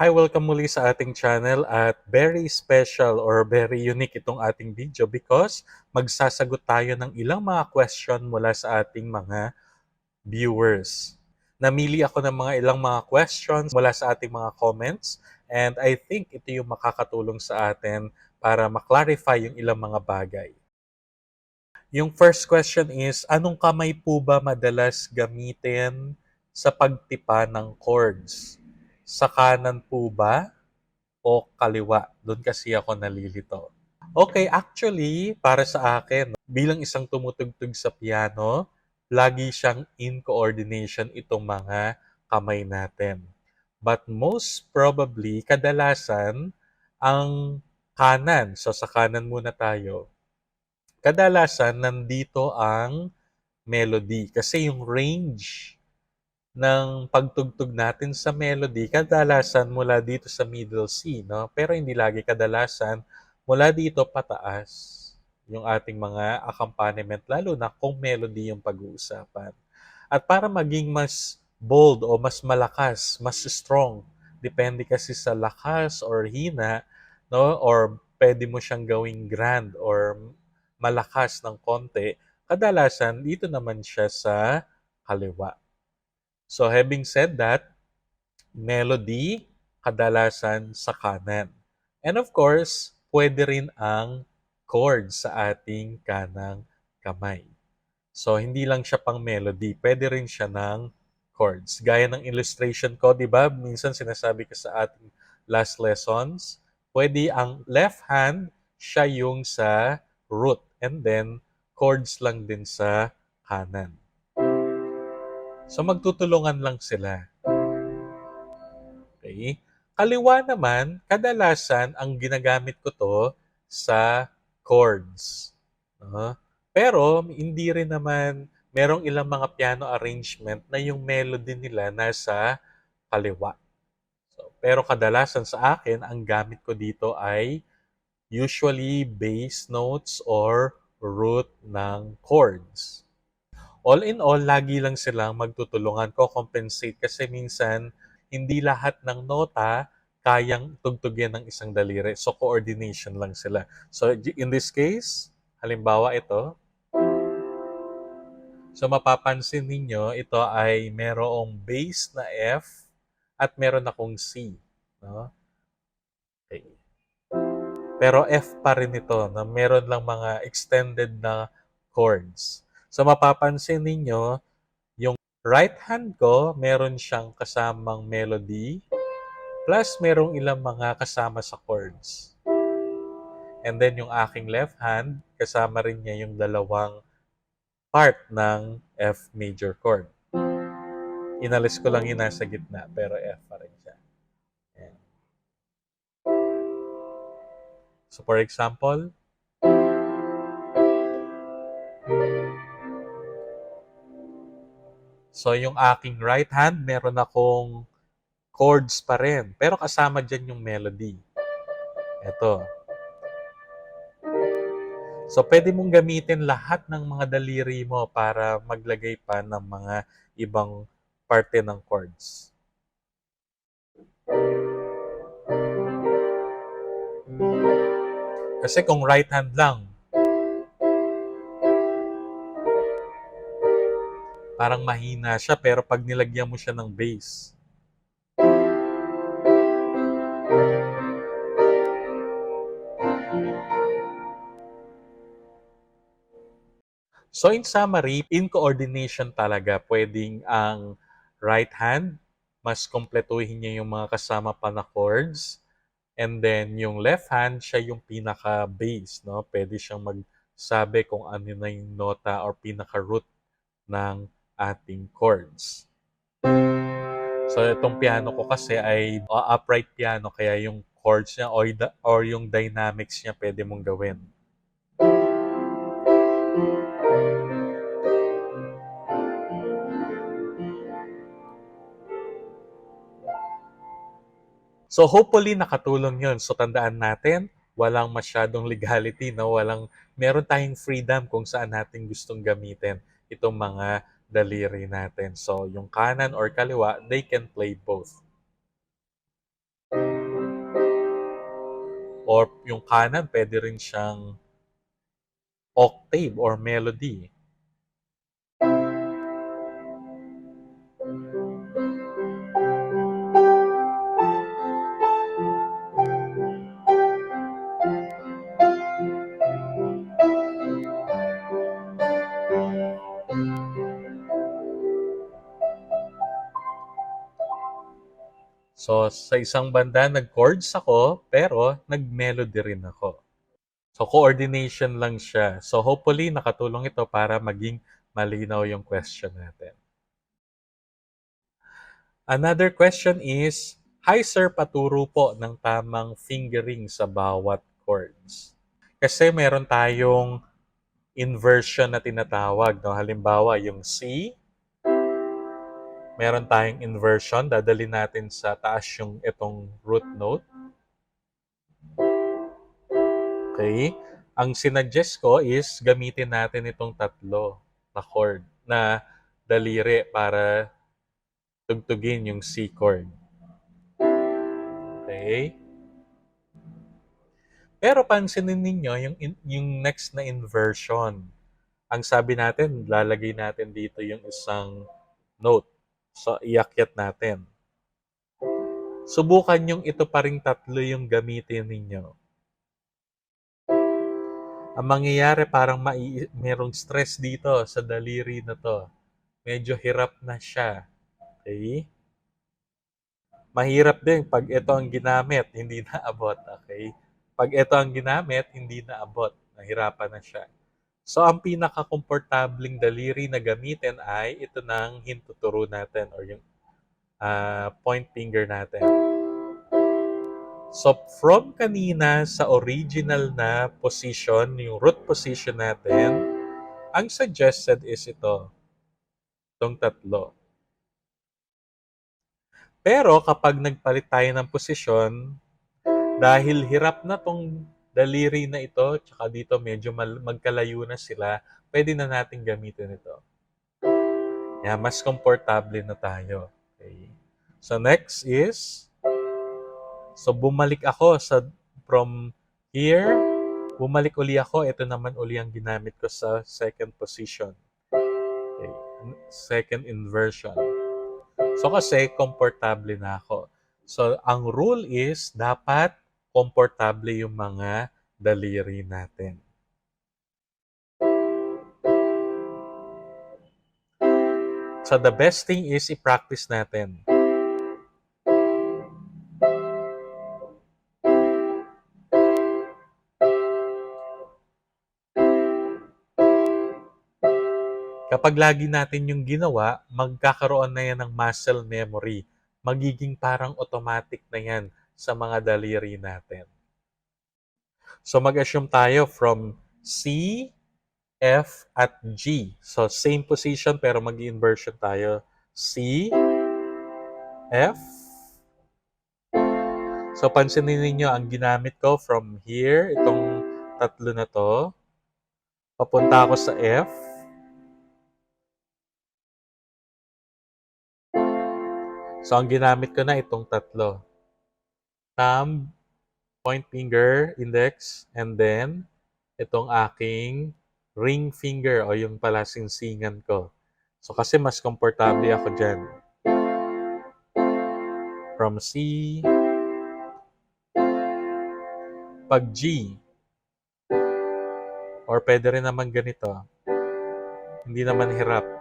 Hi, welcome muli sa ating channel at very special or very unique itong ating video because magsasagot tayo ng ilang mga question mula sa ating mga viewers. Namili ako ng mga ilang mga questions mula sa ating mga comments and I think ito yung makakatulong sa atin para maklarify yung ilang mga bagay. Yung first question is, anong kamay po ba madalas gamitin sa pagtipa ng chords? Sa kanan po ba o kaliwa? Doon kasi ako nalilito. Okay, actually, para sa akin, bilang isang tumutugtog sa piano, lagi siyang in coordination itong mga kamay natin. But most probably, kadalasan, ang kanan, so sa kanan muna tayo, kadalasan nandito ang melody. Kasi yung range ng pagtugtog natin sa melody, kadalasan mula dito sa middle C, no? Pero hindi lagi kadalasan mula dito pataas yung ating mga accompaniment, lalo na kung melody yung pag-uusapan. At para maging mas bold o mas malakas, mas strong, depende kasi sa lakas or hina, no? Or pwede mo siyang gawing grand or malakas ng konti, kadalasan dito naman siya sa kaliwa. So having said that, melody kadalasan sa kanan. And of course, pwede rin ang chords sa ating kanang kamay. So hindi lang siya pang melody, pwede rin siya ng chords. Gaya ng illustration ko, di ba? Minsan sinasabi ko sa ating last lessons, pwede ang left hand, siya yung sa root. And then, chords lang din sa kanan. So magtutulungan lang sila. Okay? Kaliwa naman, kadalasan ang ginagamit ko to sa chords. No? Pero hindi rin naman merong ilang mga piano arrangement na yung melody nila nasa kaliwa. So, pero kadalasan sa akin, ang gamit ko dito ay usually bass notes or root ng chords all in all, lagi lang silang magtutulungan ko compensate kasi minsan hindi lahat ng nota kayang tugtugin ng isang daliri. So, coordination lang sila. So, in this case, halimbawa ito. So, mapapansin ninyo, ito ay merong bass na F at meron akong C. No? Okay. Pero F pa rin ito, na meron lang mga extended na chords. So mapapansin ninyo, yung right hand ko, meron siyang kasamang melody, plus merong ilang mga kasama sa chords. And then yung aking left hand, kasama rin niya yung dalawang part ng F major chord. Inalis ko lang yung nasa gitna, pero F pa rin siya. Ayan. So for example, So, yung aking right hand, meron akong chords pa rin. Pero kasama dyan yung melody. Ito. So, pwede mong gamitin lahat ng mga daliri mo para maglagay pa ng mga ibang parte ng chords. Kasi kung right hand lang, parang mahina siya pero pag nilagyan mo siya ng bass. So in summary, in coordination talaga, pwedeng ang right hand, mas kompletuhin niya yung mga kasama pa na chords. And then yung left hand, siya yung pinaka-bass, no? Pwede siyang magsabi kung ano na yung nota or pinaka-root ng ating chords. So itong piano ko kasi ay upright piano kaya yung chords niya or, or yung dynamics niya pwede mong gawin. So hopefully nakatulong yun. So tandaan natin, walang masyadong legality, no? walang, meron tayong freedom kung saan natin gustong gamitin itong mga daliri natin. So, yung kanan or kaliwa, they can play both. Or yung kanan, pwede rin siyang octave or melody. So, sa isang banda, nag-chords ako, pero nag-melody rin ako. So, coordination lang siya. So, hopefully, nakatulong ito para maging malinaw yung question natin. Another question is, Hi sir, paturo po ng tamang fingering sa bawat chords. Kasi meron tayong inversion na tinatawag. No? Halimbawa, yung C, meron tayong inversion. Dadali natin sa taas yung itong root note. Okay? Ang sinuggest ko is gamitin natin itong tatlo na chord na daliri para tugtugin yung C chord. Okay? Pero pansinin ninyo yung, yung next na inversion. Ang sabi natin, lalagay natin dito yung isang note. So, iakyat natin. Subukan yung ito pa ring tatlo yung gamitin ninyo. Ang mangyayari parang mai- merong stress dito sa daliri na to. Medyo hirap na siya. Okay? Mahirap din pag ito ang ginamit, hindi naabot. Okay? Pag ito ang ginamit, hindi naabot. Nahirapan na siya. So, ang pinaka-komportabling daliri na gamitin ay ito ng hintuturo natin or yung ah, point finger natin. So, from kanina sa original na position, yung root position natin, ang suggested is ito. Itong tatlo. Pero kapag nagpalit tayo ng posisyon, dahil hirap na tong daliri na ito, tsaka dito medyo magkalayo na sila, pwede na natin gamitin ito. Yeah, mas komportable na tayo. Okay. So next is, so bumalik ako sa from here, bumalik uli ako, ito naman uli ang ginamit ko sa second position. Okay. Second inversion. So kasi komportable na ako. So ang rule is dapat komportable yung mga daliri natin. So the best thing is i-practice natin. Kapag lagi natin yung ginawa, magkakaroon na yan ng muscle memory. Magiging parang automatic na yan sa mga daliri natin. So mag-assume tayo from C, F, at G. So same position pero mag-inversion tayo. C, F. So pansinin ninyo, ang ginamit ko from here, itong tatlo na to, papunta ako sa F. So, ang ginamit ko na itong tatlo. Thumb, point finger, index, and then itong aking ring finger o yung palasingsingan ko. So, kasi mas komportable ako dyan. From C, pag G, or pwede rin naman ganito. Hindi naman hirap.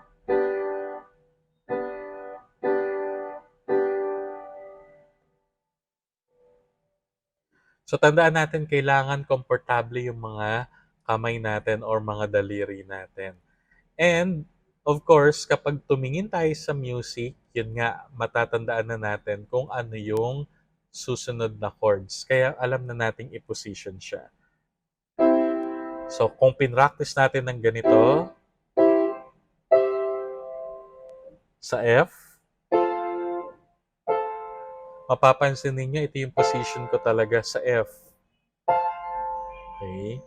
So tandaan natin, kailangan komportable yung mga kamay natin or mga daliri natin. And of course, kapag tumingin tayo sa music, yun nga, matatandaan na natin kung ano yung susunod na chords. Kaya alam na nating i-position siya. So kung pinractice natin ng ganito, sa F, mapapansin ninyo, ito yung position ko talaga sa F. Okay?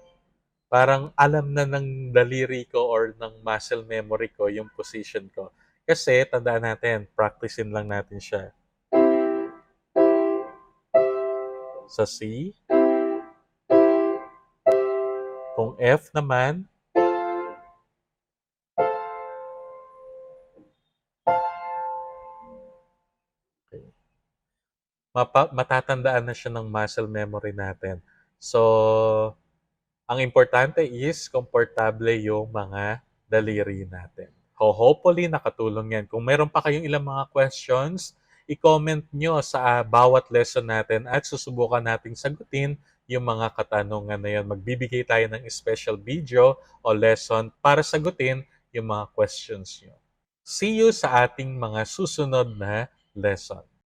Parang alam na ng daliri ko or ng muscle memory ko yung position ko. Kasi, tandaan natin, practicein lang natin siya. Sa C. Kung F naman, mapa- matatandaan na siya ng muscle memory natin. So, ang importante is komportable yung mga daliri natin. So, hopefully, nakatulong yan. Kung meron pa kayong ilang mga questions, i-comment nyo sa ah, bawat lesson natin at susubukan nating sagutin yung mga katanungan na yun. Magbibigay tayo ng special video o lesson para sagutin yung mga questions nyo. See you sa ating mga susunod na lesson.